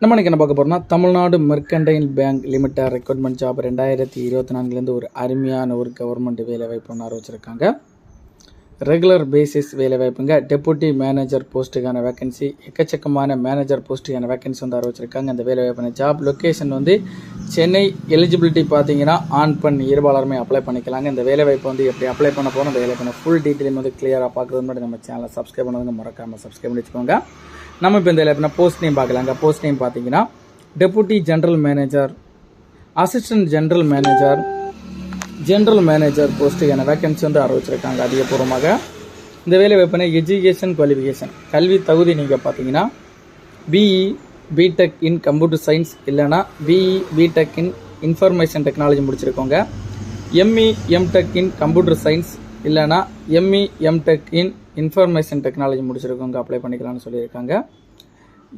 நம்ம என்ன பார்க்க போறோம்னா Tamil Nadu mercantile bank limited recruitment job ரெண்டாயிரத்தி இருபத்தி நான்குலேருந்து ஒரு அருமையான ஒரு கவர்மெண்ட் வேலை வாய்ப்பு ஒன்று ஆரம்பிச்சிருக்காங்க ரெகுலர் பேசிஸ் வேலை வாய்ப்புங்க. டெபுட்டி மேனேஜர் போஸ்ட்டுக்கான வேக்கன்சி எக்கச்சக்கமான மேனேஜர் போஸ்ட்டுக்கான வேக்கன்சி வந்து ஆரம்பிச்சிருக்காங்க அந்த வேலை வாய்ப்பான ஜாப் லொக்கேஷன் வந்து சென்னை எலிஜிபிலிட்டி பார்த்தீங்கன்னா ஆன் பெண் இருபாலருமே அப்ளை பண்ணிக்கலாங்க. இந்த வேலை வாய்ப்பு வந்து எப்படி அப்ளை பண்ண போகிறோம் அந்த வேலை பண்ண ஃபுல் டீட்டெயிலும் வந்து கிளியராக பார்க்குறது முன்னாடி நம்ம சேனலை சப்ஸ்கிரைப் பண்ணதுங்க. மறக்காமல் சப்ஸ்கிரைப் பண்ணி வச்சுக்கோங்க நம்ம இப்போ இந்த வேலை போஸ்ட் நேம் பார்க்கலாங்க. போஸ்ட் நேம் பார்த்தீங்கன்னா deputy general manager assistant general manager general manager போஸ்ட்டுக்கான vacancy வந்து அறிவிச்சிருக்காங்க அதிகபூர்வமாக. இந்த வேலை வாய்ப்புனா எஜுகேஷன் குவாலிஃபிகேஷன் கல்வி தகுதி நீங்கள் பார்த்தீங்கன்னா BE BTech in computer science இல்லைனா BE BTech in information technology முடிச்சிருக்கோங்க. ME MTech in computer science இல்லைனா ME MTech in information technology முடிச்சிருக்கவங்க apply பண்ணிக்கலாம்னு சொல்லியிருக்காங்க.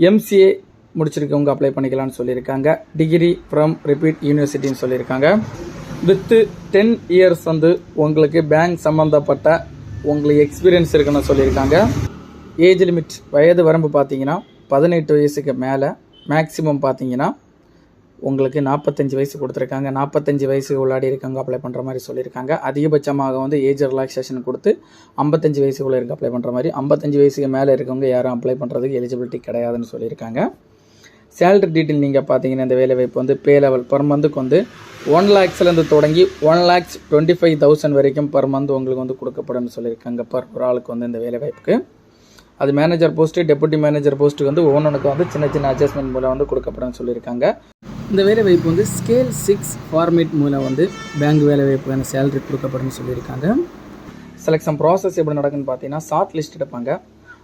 எம்சிஏ முடிச்சிருக்கவங்க அப்ளை பண்ணிக்கலாம்னு சொல்லியிருக்காங்க. டிகிரி ஃப்ரம் ரிப்பீட் யூனிவர்சிட்டின்னு சொல்லியிருக்காங்க. வித்து டென் இயர்ஸ் வந்து உங்களுக்கு பேங்க் சம்மந்தப்பட்ட உங்களுக்கு எக்ஸ்பீரியன்ஸ் இருக்குன்னு சொல்லியிருக்காங்க. ஏஜ் லிமிட் வயது வரம்பு பார்த்தீங்கன்னா பதினெட்டு வயசுக்கு மேலே மேக்ஸிமம் பார்த்தீங்கன்னா உங்களுக்கு நாற்பத்தஞ்சு வயசு கொடுத்துருக்காங்க. நாற்பத்தஞ்சு வயசு உள்ளாடி இருக்கவங்க அப்ளை பண்ணுற மாதிரி சொல்லியிருக்காங்க. அதிகபட்சமாக வந்து ஏஜ் ரிலாக்ஸேஷன் கொடுத்து ஐம்பத்தஞ்சு வயசுக்குள்ளே இருக்க அப்ளை பண்ணுற மாதிரி ஐம்பத்தஞ்சு வயசுக்கு மேலே இருக்கவங்க யாரும் அப்ளை பண்ணுறதுக்கு எலிஜிபிலிட்டி கிடையாதுன்னு சொல்லியிருக்காங்க. சேலரி டீட்டெயில் நீங்கள் பார்த்தீங்கன்னா இந்த வேலை வாய்ப்பு வந்து பே லெவல் பர் மந்த்துக்கு வந்து ஒன் லேக்ஸ்லேருந்து தொடங்கி one lakhs twenty five thousand வரைக்கும் பர் மந்த் உங்களுக்கு வந்து கொடுக்கப்படும்னு சொல்லியிருக்காங்க. பர் ஒரு ஆளுக்கு வந்து இந்த வேலை வாய்ப்புக்கு. அது மேனேஜர் போஸ்ட்டு டெபுட்டி மேனேஜர் போஸ்ட்டுக்கு வந்து ஒவ்வொன்றுக்கு வந்து சின்ன சின்ன அட்ஜஸ்ட்மெண்ட் மூலம் வந்து கொடுக்கப்படும் சொல்லியிருக்காங்க. இந்த வேலை வாய்ப்பு வந்து ஸ்கேல் சிக்ஸ் ஃபார்மேட் மூலம் வந்து பேங்க் வேலை வாய்ப்புக்கான சேலரி கொடுக்கப்படும் சொல்லியிருக்காங்க. செலெக்ஷன் ப்ராசஸ் எப்படி நடக்குன்னு பார்த்தீங்கன்னா ஷார்ட் லிஸ்ட் எடுப்பாங்க.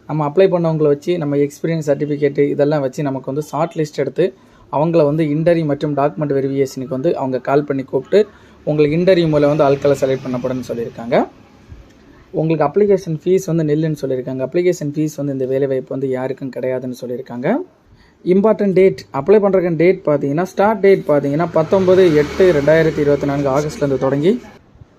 நம்ம அப்ளை பண்ணவங்களை வச்சு நம்ம எக்ஸ்பீரியன்ஸ் சர்டிஃபிகேட்டு இதெல்லாம் வச்சு நமக்கு வந்து ஷார்ட் லிஸ்ட் எடுத்து அவங்கள வந்து இன்டர்வியூ மற்றும் டாக்குமெண்ட் வெரிஃபிகேஷனுக்கு வந்து அவங்க கால் பண்ணி கூப்பிட்டு உங்களுக்கு இன்டர்வியூ மூலம் வந்து ஆட்களை செலக்ட் பண்ணப்படும்னு சொல்லியிருக்காங்க. உங்களுக்கு அப்ளிகேஷன் ஃபீஸ் வந்து நெல்லுன்னு சொல்லியிருக்காங்க. அப்ளிகேஷன் ஃபீஸ் வந்து இந்த வேலைவாய்ப்பு வந்து யாருக்கும் கிடையாதுன்னு சொல்லியிருக்காங்க. இம்பார்ட்டன்ட் டேட் அப்ளை பண்ணுறக்கு டேட் பார்த்தீங்கன்னா ஸ்டார்ட் டேட் பார்த்தீங்கன்னா பத்தொம்பது எட்டு ரெண்டாயிரத்தி இருபத்தி நான்கு ஆகஸ்ட்லேருந்து தொடங்கி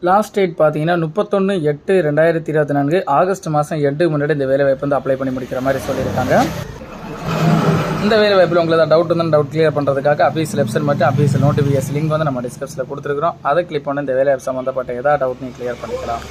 லாஸ்ட் டேட் பார்த்தீங்கன்னா முப்பத்தொன்று எட்டு ரெண்டாயிரத்தி இருபத்தி நான்கு. ஆகஸ்ட் மாதம் எட்டு முன்னாடி இந்த வேலை வாய்ப்பு வந்து அப்ளை பண்ணி முடிக்கிற மாதிரி சொல்லியிருக்காங்க. இந்த வேலை வாய்ப்பில் உங்களுக்கு ஏதாவது டவுட் இருந்தால் டவுட் கிளியர் பண்ணுறதுக்காக அஃபீஸ் வெப்சைட் மற்றும் அஃபீஸ் நோட்டிஃபிகேஷன் லிங்க் வந்து நம்ம டிஸ்கிரிப்ஷனில் கொடுத்துருக்குறோம். அதை கிளிக் பண்ணி இந்த வேலை வாய்ப்பு சம்மந்தப்பட்ட ஏதாவது டவுட் நீங்கள் கிளியர் பண்ணிக்கலாம்.